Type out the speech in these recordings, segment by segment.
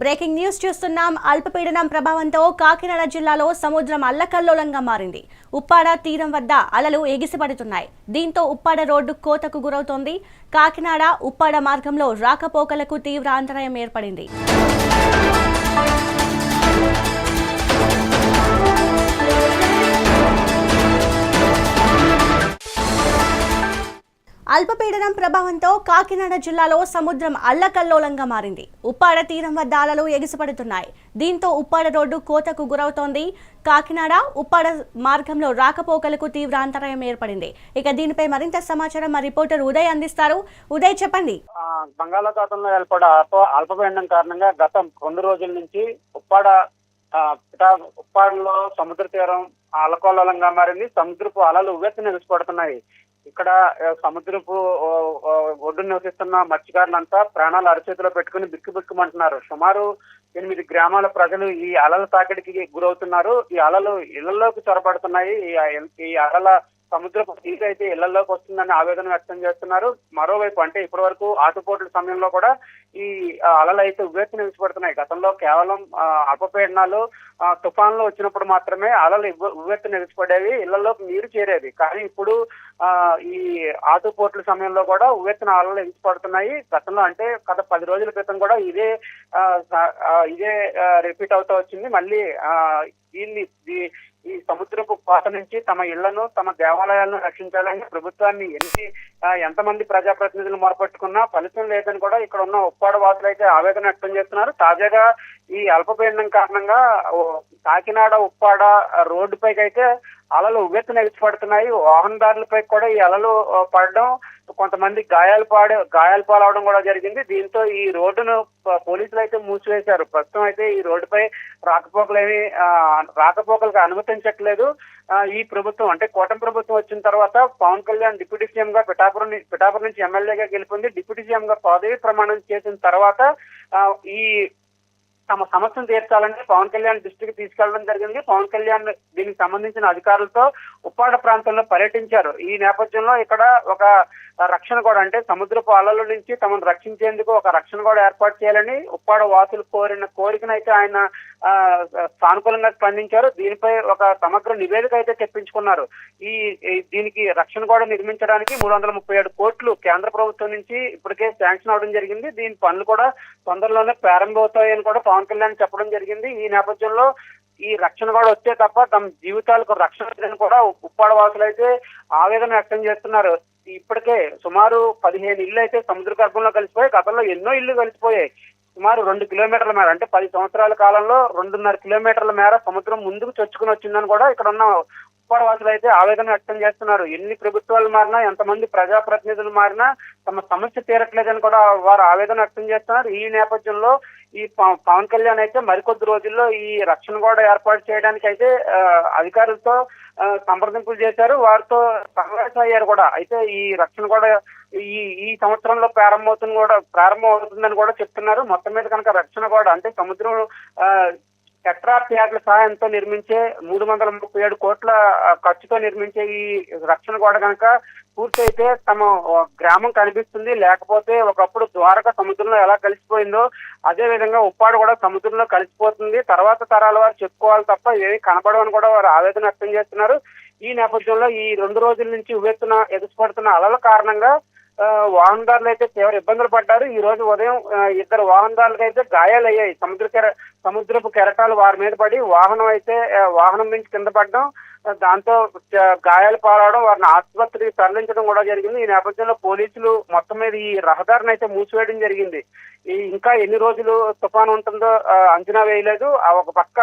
Breaking news చూస్తున్నాం. అల్పపీడనం ప్రభావంతో కాకినాడ జిల్లాలో సముద్రం అల్లకల్లోలంగా మారింది. ఉప్పాడ తీరం వద్ద అలలు ఎగిసిపడుతున్నాయి. దీంతో ఉప్పాడ రోడ్డు కోతకు గురవుతోంది. కాకినాడ ఉప్పాడ మార్గంలో రాకపోకలకు తీవ్ర అంతరాయం ఏర్పడింది. అల్పపీడనం ప్రభావంతో కాకినాడ జిల్లాలో సముద్రం అల్లకల్లోలంగా మారింది. ఉప్పాడ తీరం వద్ద అలలు ఎగిసిపడుతున్నాయి. దీంతో ఉప్పాడ రోడ్డు కోతకు గురవుతోంది. కాకినాడ ఉప్పాడ మార్గంలో రాకపోకలకు తీవ్ర అంతరాయం ఏర్పడింది. ఇక దీనిపై మరింత సమాచారం మా రిపోర్టర్ ఉదయ్ అందిస్తారు. ఉదయ్ చెప్పండి. బంగాళాఖాతంలో ఏర్పడ అల్పపీడనం కారణంగా గతం రెండు రోజుల నుంచి ఉప్పాడ ఉప్పాడలో సముద్ర తీరం అలకోలంగా మారింది. సముద్రపు అలలు ఉవ్వెత్తున ఎగిసిపడుతున్నాయి ఇక్కడ సముద్రపు ఓ, నివసిస్తున్న మత్స్యకారులంతా ప్రాణాలు అరచేతిలో పెట్టుకుని బిక్కు బిక్కుమంటున్నారు. సుమారు ఎనిమిది గ్రామాల ప్రజలు ఈ అలల తాకిడికి గురవుతున్నారు. ఈ అలలు ఇళ్ళలోకి చొరబడుతున్నాయి. ఈ అలల సముద్రపు తీగ అయితే ఇళ్ళలోకి వస్తుందని ఆవేదన వ్యక్తం చేస్తున్నారు. మరోవైపు అంటే ఇప్పటి వరకు ఆటుపోట్ల సమయంలో కూడా ఈ అలలు అయితే ఉవ్వెత్తున విసిపడుతున్నాయి గతంలో కేవలం అపపీడనాలు అల్పపీడనాలు తుఫాన్లు వచ్చినప్పుడు మాత్రమే అలలు ఇవ్వ- ఉవ్వెత్తున విసిపడేవి ఇళ్ళలోకి నీరు చేరేది కానీ ఇప్పుడు ఈ ఆటుపోట్ల సమయంలో కూడా ఉవ్వెత్తున అలలు ఎగిసిపడుతున్నాయి గతంలో అంటే గత పది రోజుల క్రితం కూడా ఇదే ఇదే రిపీట్ అవుతూ వచ్చింది. మళ్ళీ దీన్ని ఈ- సముద్రపు కోట నుంచి తమ ఇళ్ళను తమ దేవాలయాలను రక్షించాలని ప్రభుత్వాన్ని ఎన్ని ఎంతమంది ప్రజాప్రతినిధులు మొరపెట్టుకున్నా ఫలితం లేదని కూడా ఇక్కడ ఉన్న ఉప్పాడ వాసులు అయితే ఆవేదన వ్యక్తం చేస్తున్నారు. తాజాగా ఈ అల్పపీడనం కారణంగా కాకినాడ ఉప్పాడ రోడ్డు పైకి అయితే అలలు ఉవ్వెత్తున ఎగిసిపడుతున్నాయి. వాహనదారులపై కూడా ఈ అలలు పడడం కొంతమంది గాయాలు పాడే గాయాలు పాలవడం కూడా జరిగింది. దీంతో ఈ రోడ్డును పోలీసులు అయితే మూసివేశారు. ప్రస్తుతం అయితే ఈ రోడ్డుపై రాకపోకలేమి రాకపోకలకు అనుమతించట్లేదు. ఈ ప్రభుత్వం అంటే కూటమి ప్రభుత్వం వచ్చిన తర్వాత పవన్ కళ్యాణ్ డిప్యూటీ సీఎం గా పిఠాపురం పిఠాపురం నుంచి ఎమ్మెల్యేగా గెలుపొంది. డిప్యూటీ సీఎం గా పదవి ప్రమాణం చేసిన తర్వాత ఈ తమ సమస్యను తీర్చాలని పవన్ కళ్యాణ్ దృష్టికి తీసుకెళ్ళడం జరిగింది. పవన్ కళ్యాణ్ దీనికి సంబంధించిన అధికారులతో ఉప్పాడ ప్రాంతంలో పర్యటించారు. ఈ నేపథ్యంలో ఇక్కడ ఒక రక్షణ కూడా అంటే సముద్రపు అలల నుంచి తమను రక్షించేందుకు ఒక రక్షణ కూడా ఏర్పాటు చేయాలని ఉప్పాడ వాసులు కోరిన కోరికనైతే ఆయన సానుకూలంగా స్పందించారు. దీనిపై ఒక సమగ్ర నివేదిక అయితే తెప్పించుకున్నారు. ఈ దీనికి రక్షణ గోడ నిర్మించడానికి మూడు వందల ముప్పై ఏడు కోట్లు కేంద్ర ప్రభుత్వం నుంచి ఇప్పటికే శాంక్షన్ అవడం జరిగింది. దీని పనులు కూడా తొందరలోనే ప్రారంభమవుతాయని కూడా పవన్ కళ్యాణ్ చెప్పడం జరిగింది. ఈ నేపథ్యంలో ఈ రక్షణ కూడా వచ్చే తప్ప తమ జీవితాలకు రక్షణ కూడా ఉప్పాడ వాసులు అయితే ఆవేదన వ్యక్తం చేస్తున్నారు. ఇప్పటికే సుమారు పదిహేను ఇళ్ళు అయితే సముద్ర గర్భంలో కలిసిపోయి గతంలో ఎన్నో ఇళ్ళు కలిసిపోయాయి. సుమారు రెండు కిలోమీటర్ల మేర అంటే పది సంవత్సరాల కాలంలో రెండున్నర కిలోమీటర్ల మేర సముద్రం ముందుకు చొచ్చుకుని వచ్చిందని కూడా ఇక్కడ ఉన్న వాసులు అయితే ఆవేదన వ్యక్తం చేస్తున్నారు. ఎన్ని ప్రభుత్వాలు మారినా ఎంతమంది ప్రజాప్రతినిధులు మారినా తమ సమస్య తీరట్లేదని కూడా వారు ఆవేదన వ్యక్తం చేస్తున్నారు. ఈ నేపథ్యంలో ఈ పవన్ కళ్యాణ్ అయితే మరికొద్ది రోజుల్లో ఈ రక్షణ కూడా ఏర్పాటు చేయడానికి అయితే అధికారులతో సంప్రదింపులు చేశారు. వారితో సమావేశం అయ్యారు కూడా. అయితే ఈ రక్షణ కూడా ఈ ఈ సంవత్సరంలో ప్రారంభమవుతుంది కూడా ప్రారంభం అవుతుందని కూడా చెప్తున్నారు. మొత్తం మీద కనుక రక్షణ కూడా అంటే సముద్రం టెట్రా ప్యాడ్ల సహాయంతో నిర్మించే మూడు వందల ముప్పై ఏడు కోట్ల ఖర్చుతో నిర్మించే ఈ రక్షణ కూడా కనుక పూర్తయితే తమ గ్రామం కనిపిస్తుంది. లేకపోతే ఒకప్పుడు ద్వారక సముద్రంలో ఎలా కలిసిపోయిందో అదే విధంగా ఉప్పాడు కూడా సముద్రంలో కలిసిపోతుంది. తర్వాత తరాల వారు చెప్పుకోవాలి తప్ప ఏమి కనపడవని కూడా వారు ఆవేదన వ్యక్తం చేస్తున్నారు. ఈ నేపథ్యంలో ఈ రెండు రోజుల నుంచి ఉవ్వెత్తున ఎదుసుపడుతున్న అలల కారణంగా వాహనదారులు అయితే తీవ్ర ఇబ్బందులు పడ్డారు. ఈ రోజు ఉదయం ఇద్దరు వాహనదారులకు అయితే గాయాలయ్యాయి. సముద్ర తీర సముద్రపు కెరటాలు వారి మీద పడి వాహనం అయితే వాహనం నుంచి కింద పడడం దాంతో గాయాలు పాలవడం వారిని ఆసుపత్రికి తరలించడం కూడా జరిగింది. ఈ నేపథ్యంలో పోలీసులు మొత్తం మీద ఈ రహదారిని అయితే మూసివేయడం జరిగింది. ఈ ఇంకా ఎన్ని రోజులు తుఫాను ఉంటుందో అంచనా వేయలేదు. ఒక పక్క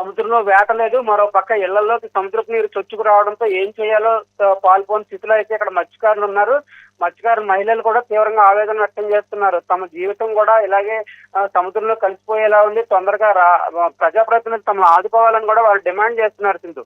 సముద్రంలో వేట లేదు. మరో పక్క ఇళ్ళలోకి సముద్రపు నీరు చొచ్చుకు రావడంతో ఏం చేయాలో పాల్పోని స్థితిలో అయితే ఇక్కడ మత్స్యకారులు ఉన్నారు. మత్స్యకారు మహిళలు కూడా తీవ్రంగా ఆవేదన వ్యక్తం చేస్తున్నారు. తమ జీవితం కూడా ఇలాగే సముద్రంలో కలిసిపోయేలా ఉంది. తొందరగా రా ప్రజాప్రతినిధులు తమను ఆదుకోవాలని కూడా వాళ్ళు డిమాండ్ చేస్తున్నారు సింధు.